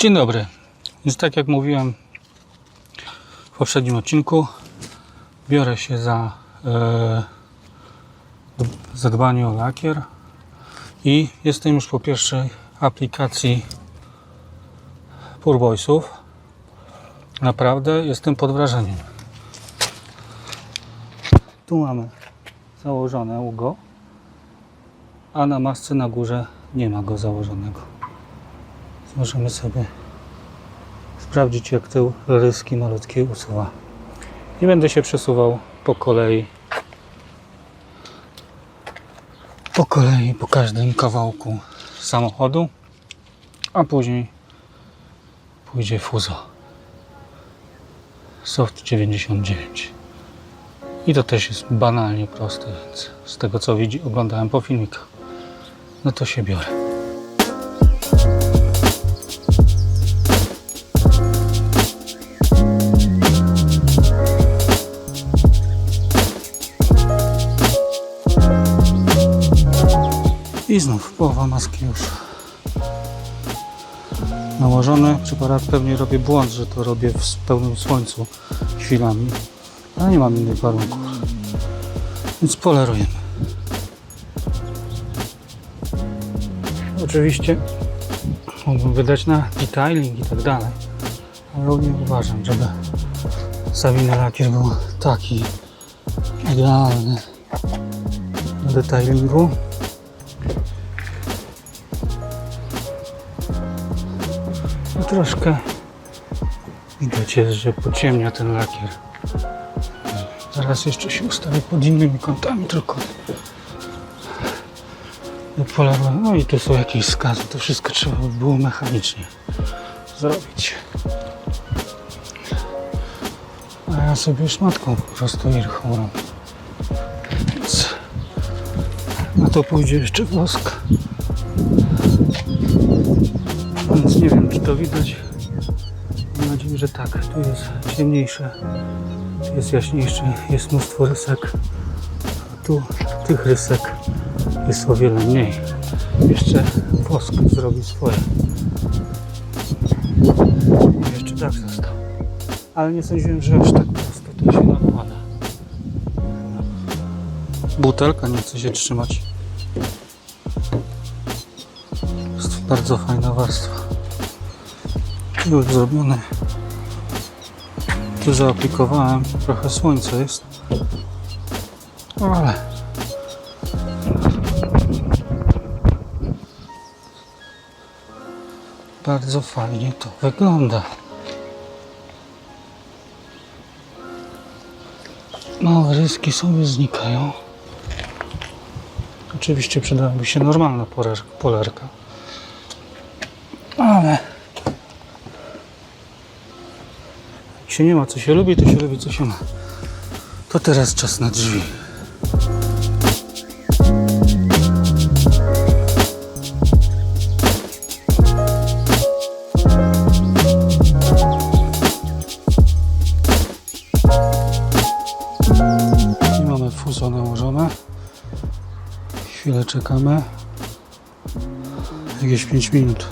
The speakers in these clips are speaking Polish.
Dzień dobry. Więc tak jak mówiłem w poprzednim odcinku, biorę się za e, zadbanie o lakier i jestem już po pierwszej aplikacji Purboysów. Naprawdę jestem pod wrażeniem. Tu mamy założone ługo, a na masce na górze nie ma go założonego. Możemy sobie sprawdzić, jak te ryski malutkie usuwa. Nie będę się przesuwał po kolei. Po kolei, po każdym kawałku samochodu, a później pójdzie fuzo. Soft 99. I to też jest banalnie proste, więc z tego co widzi, oglądałem po filmikach, no to się biorę. I znów połowa maski już nałożone. Przypadek pewnie robię błąd, że to robię w pełnym słońcu chwilami, ale nie mam innych warunków. Więc polerujemy. Oczywiście mógłbym wydać na detailing i tak dalej, ale nie uważam, żeby zawinny lakier był taki idealny do detailingu. I troszkę widać jest, że pociemnia ten lakier. Zaraz jeszcze się ustawię pod innymi kątami tylko. Polewa. No i tu są jakieś skazy. To wszystko trzeba by było mechanicznie zrobić. A ja sobie szmatką po prostu irchą robię. Więc na to pójdzie jeszcze wosk. Nie wiem, czy to widać. Mam nadzieję, że tak. Tu jest ciemniejsze, jest jaśniejsze, jest mnóstwo rysek. Tu tych rysek jest o wiele mniej. Jeszcze wosk zrobi swoje. I jeszcze tak został. Ale nie sądziłem, że aż tak prosto to się nakłada. Butelka nie chce się trzymać. Jest bardzo fajna warstwa. Już zrobione. Tu zaaplikowałem. Trochę słońca jest. Ale bardzo fajnie to wygląda. Małe ryski sobie znikają. Oczywiście przydałaby się normalna poler- polerka. Ale jak się nie ma co się lubi, to się lubi co się ma. To teraz czas na drzwi. I mamy fuzo nałożone. Chwilę czekamy. Jakieś 5 minut.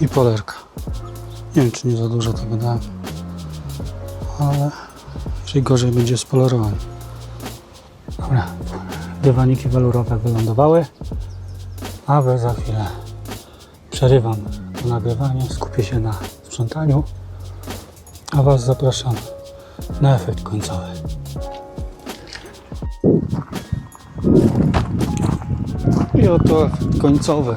I polerka. Nie wiem, czy nie za dużo tego dałem. Ale jeżeli gorzej będzie z polerowaniem. Dobra. Dywaniki welurowe wylądowały. A we za chwilę przerywam nagrywanie. Skupię się na sprzątaniu. A Was zapraszam na efekt końcowy. I oto efekt końcowy.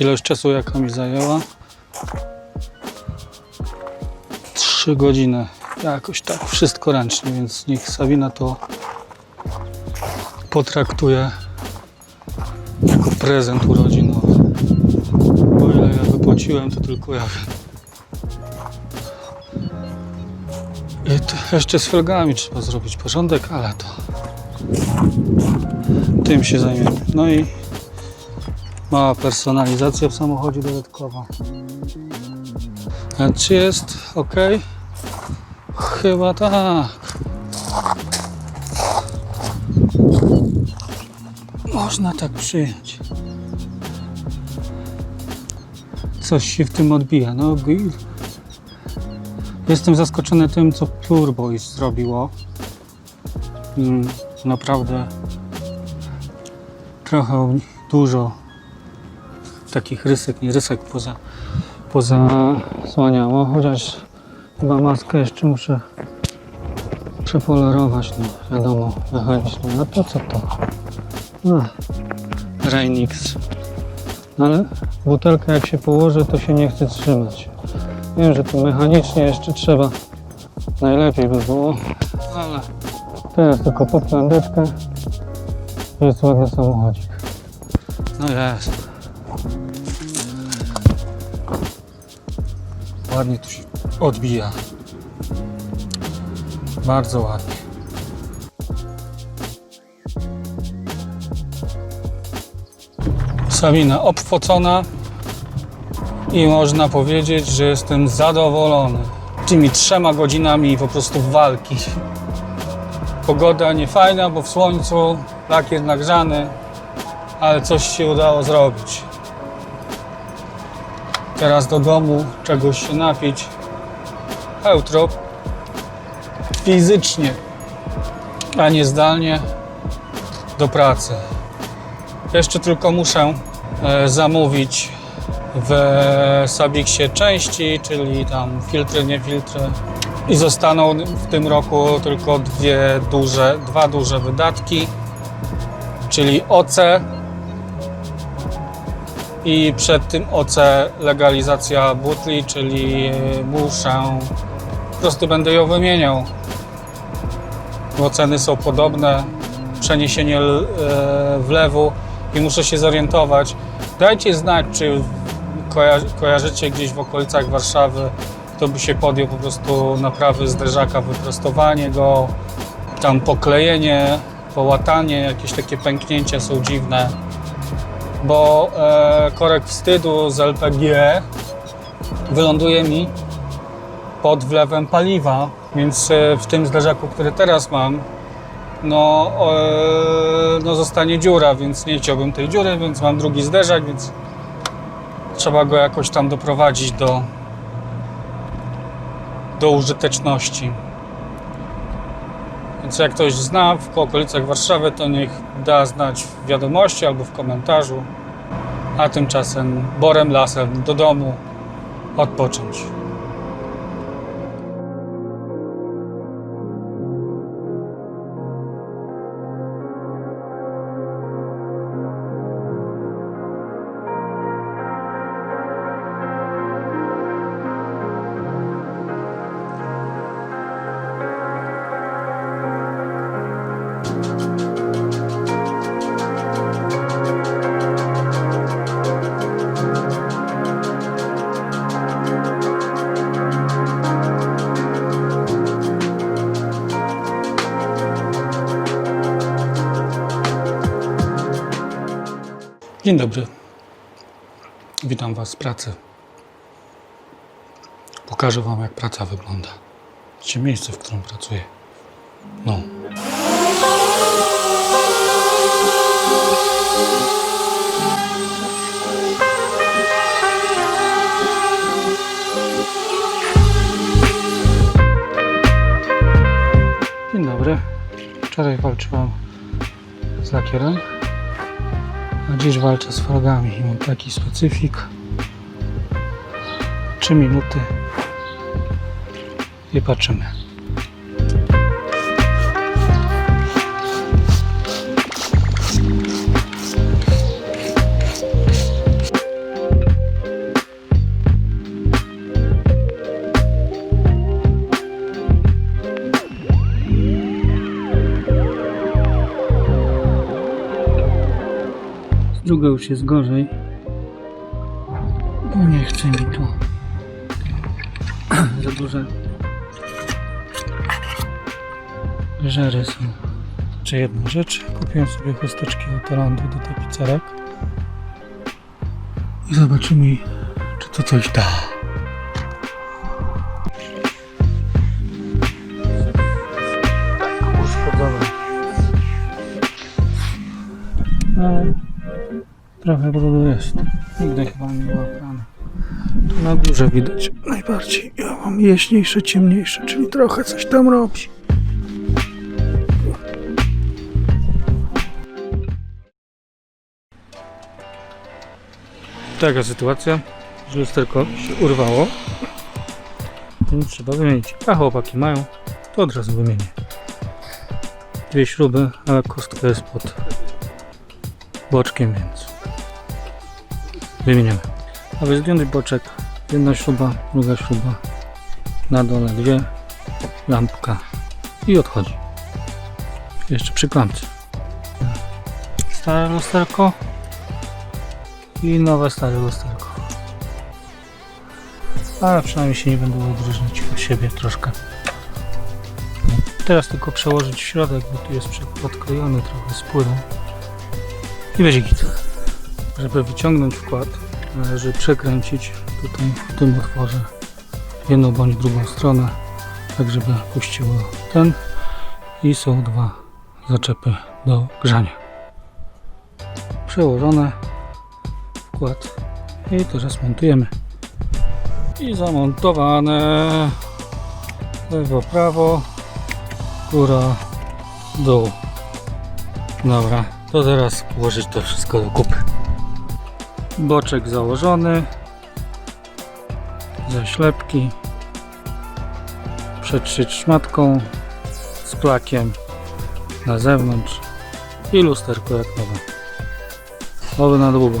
Ilość czasu jaka mi zajęła? 3 godziny. Jakoś tak, wszystko ręcznie, więc niech Sabina to potraktuje jako prezent urodzinowy. Bo ile ja wypłaciłem, to tylko ja wiem. I to jeszcze z felgami trzeba zrobić porządek, ale to tym się zajmiemy. No i mała personalizacja w samochodzie dodatkowa. A czy jest ok? Chyba tak. Można tak przyjąć. Coś się w tym odbija. No. Jestem zaskoczony tym, co Pure zrobiło. Mm, naprawdę trochę dużo takich rysek, nie rysek poza, poza słaniało, chociaż chyba maskę jeszcze muszę przepolerować, no wiadomo, mechanicznie. A po co to? No, Rainix. No ale butelka jak się położy, to się nie chce trzymać. Wiem, że tu mechanicznie jeszcze trzeba. Najlepiej by było, ale teraz tylko poplędeczkę. Jest ładny samochodzik. No jest. Ładnie tu się odbija. Bardzo ładnie. Sabina obfocona i można powiedzieć, że jestem zadowolony tymi trzema godzinami po prostu walki. Pogoda nie fajna, bo w słońcu, lakier nagrzany, ale coś się udało zrobić. Teraz do domu czegoś się napić. A jutro fizycznie, a nie zdalnie do pracy. Jeszcze tylko muszę e, zamówić w Sabiksie części, czyli tam filtry, nie filtry. I zostaną w tym roku tylko dwie duże, dwa duże wydatki, czyli OC i przed tym OC legalizacja butli, czyli e, muszę, po prostu będę ją wymieniał, bo ceny są podobne, przeniesienie e, wlewu i muszę się zorientować. Dajcie znać, czy koja- kojarzycie gdzieś w okolicach Warszawy, kto by się podjął po prostu naprawy zderzaka, wyprostowanie go, tam poklejenie, połatanie, jakieś takie pęknięcia są dziwne, bo e, korek wstydu z LPG wyląduje mi pod wlewem paliwa, więc e, w tym zderzaku, który teraz mam, no, e, no zostanie dziura, więc nie chciałbym tej dziury, więc mam drugi zderzak, więc trzeba go jakoś tam doprowadzić do, do użyteczności. Więc jak ktoś zna w okolicach Warszawy, to niech da znać w wiadomości albo w komentarzu. A tymczasem borem lasem do domu odpocząć. Dzień dobry. Witam Was z pracy. Pokażę Wam, jak praca wygląda. Widzicie miejsce, w którym pracuję. No. Dzień dobry. Wczoraj walczyłam z lakierem. A dziś walczę z frogami i mam taki specyfik. 3 minuty i patrzymy. Z drugą już jest gorzej. Bo nie chce mi tu. Za duże żery są. Czy jedna rzecz. Kupiłem sobie chusteczki od Orandu do tapicerek. I zobaczymy, czy to coś da. Trochę brudu jest. Nigdy chyba nie było prane. Tu na górze widać najbardziej. Ja mam jaśniejsze, ciemniejsze, czyli trochę coś tam robi. Taka sytuacja, że lusterko się urwało. I trzeba wymienić. A chłopaki mają, to od razu wymienię. Dwie śruby, ale kostka jest pod boczkiem, więc wymieniamy. Aby zdjąć boczek, jedna śruba, druga śruba, na dole dwie, lampka i odchodzi. Jeszcze przy klamce. Stare lusterko i nowe stare lusterko. Ale przynajmniej się nie będą odróżniać od siebie troszkę. Teraz tylko przełożyć w środek, bo tu jest podklejony trochę z. I będzie git. Żeby wyciągnąć wkład, należy przekręcić tutaj w tym otworze jedną bądź drugą stronę, tak żeby puściło ten i są dwa zaczepy do grzania. Przełożone, wkład i teraz montujemy. I zamontowane lewo, prawo, góra, dół. Dobra, to teraz włożyć to wszystko do kupy. Boczek założony, zaślepki, przetrzyć szmatką z plakiem na zewnątrz i lusterko jak nowe. Oby na długo.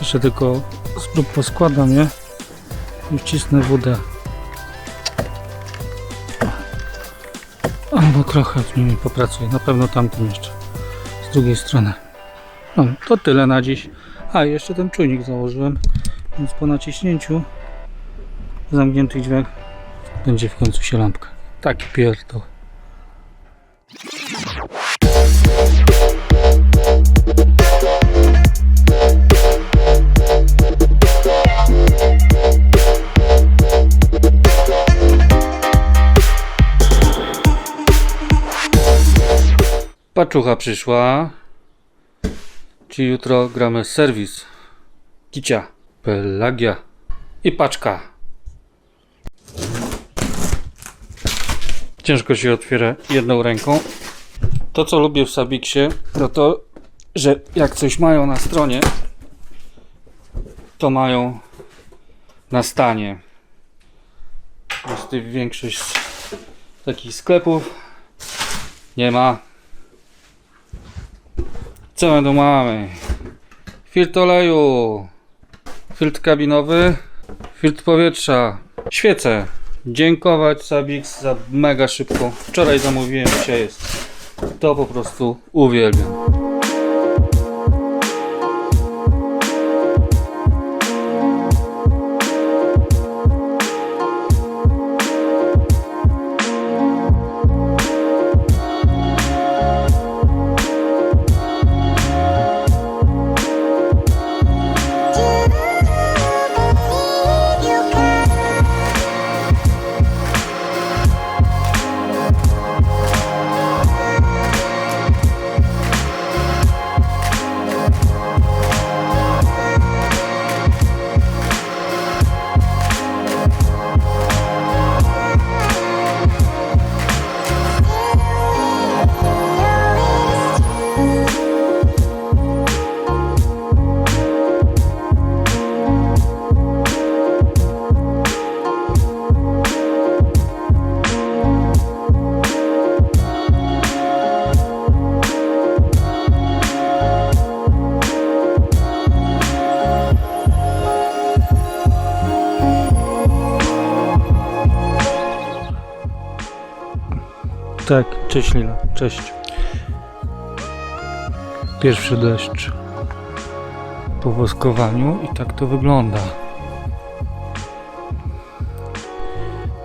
Jeszcze tylko sprób poskładam je i wcisnę wódę. Albo trochę w nimi popracuję. Na pewno tamtym jeszcze. Z drugiej strony. No, to tyle na dziś. A, jeszcze ten czujnik założyłem. Więc po naciśnięciu zamkniętych drzwiach będzie w końcu się lampka. Taki pierdol. Paczucha przyszła. Czyli jutro gramy serwis. Kicia, Pelagia i paczka. Ciężko się otwiera jedną ręką. To co lubię w Sabiksie to to, że jak coś mają na stronie, to mają na stanie. Niestety większość takich sklepów nie ma. Co my tu mamy? Filtr oleju, filtr kabinowy, filtr powietrza, świece. Dziękować Sabix za mega szybko. Wczoraj zamówiłem, dzisiaj jest. To po prostu uwielbiam. Tak, cześć Lila, cześć. Pierwszy deszcz po woskowaniu i tak to wygląda.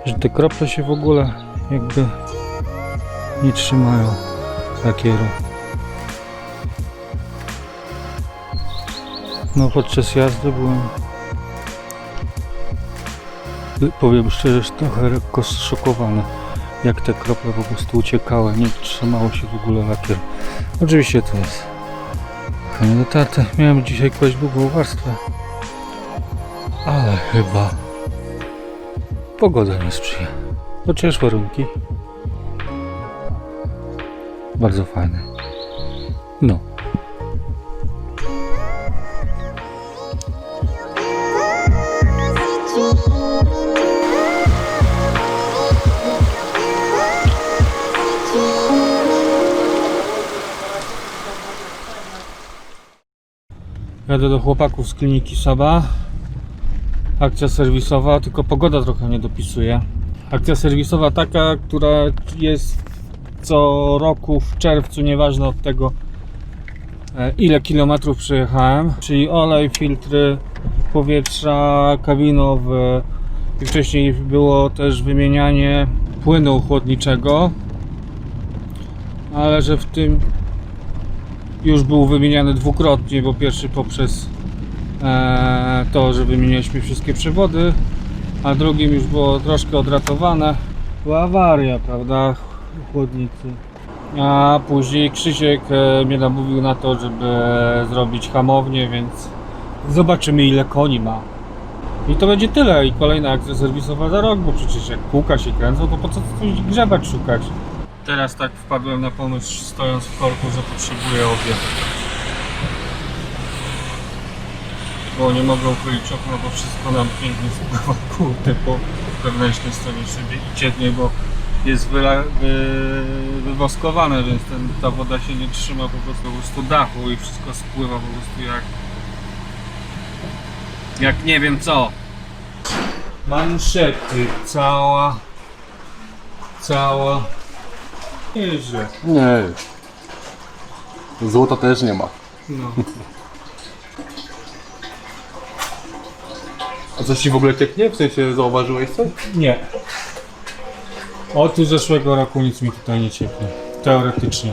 Że te krople się w ogóle jakby nie trzymają lakieru. No podczas jazdy byłem powiem szczerze, trochę lekko jak te krople po prostu uciekały, nie trzymało się w ogóle lakier. Oczywiście to jest dotarte. Miałem dzisiaj kłaść długą warstwę. Ale chyba pogoda nie sprzyja. Chociaż warunki bardzo fajne. No. Jadę do chłopaków z kliniki Saba. Akcja serwisowa, tylko pogoda trochę nie dopisuje. Akcja serwisowa taka, która jest co roku w czerwcu, nieważne od tego e, ile kilometrów przejechałem, czyli olej, filtry powietrza kabinowe i wcześniej było też wymienianie płynu chłodniczego, ale że w tym już był wymieniany dwukrotnie, bo pierwszy poprzez e, to, że wymienialiśmy wszystkie przewody, a drugim już było troszkę odratowane. Była awaria, prawda, chłodnicy. A później Krzysiek e, mnie namówił na to, żeby zrobić hamownię, więc zobaczymy ile koni ma. I to będzie tyle. I kolejna akcja serwisowa za rok, bo przecież jak kółka się kręcą, to po co coś grzebać szukać? Teraz tak wpadłem na pomysł, stojąc w korku, że potrzebuję obiad. Bo nie mogę uchylić okna, bo wszystko nam pięknie spływa kurde po wewnętrznej stronie szyby i cieknie, bo jest wy, wywoskowane, więc ten, ta woda się nie trzyma po prostu, po prostu dachu i wszystko spływa po prostu jak jak nie wiem co. Manszety, cała cała nieźle. Nie. Złota też nie ma. No. A coś ci w ogóle cieknie? W sensie zauważyłeś coś? Nie. Od zeszłego roku nic mi tutaj nie cieknie. Teoretycznie.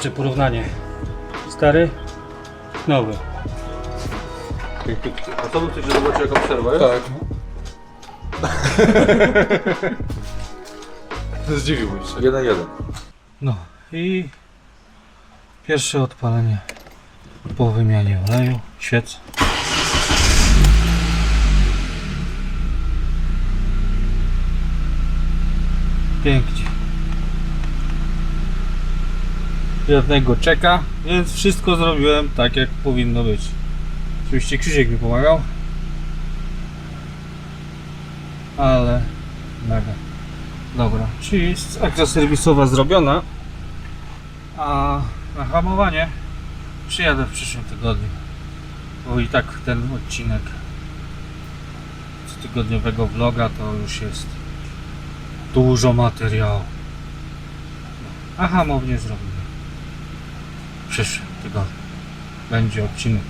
Jeszcze porównanie. Stary, nowy. A co bym chcecie zobaczyć jaką przerwę? Tak. Zdziwiłbyś się. Jeden jeden. No i pierwsze odpalenie po wymianie oleju, świec. Pięknie. Żadnego czeka, więc wszystko zrobiłem tak jak powinno być. Oczywiście Krzysiek mi pomagał. Ale mega. Dobra, czyli akcja serwisowa zrobiona, a na hamowanie przyjadę w przyszłym tygodniu. Bo i tak ten odcinek cotygodniowego vloga to już jest dużo materiału. A hamownię zrobimy w przyszłym tygodniu. Będzie odcinek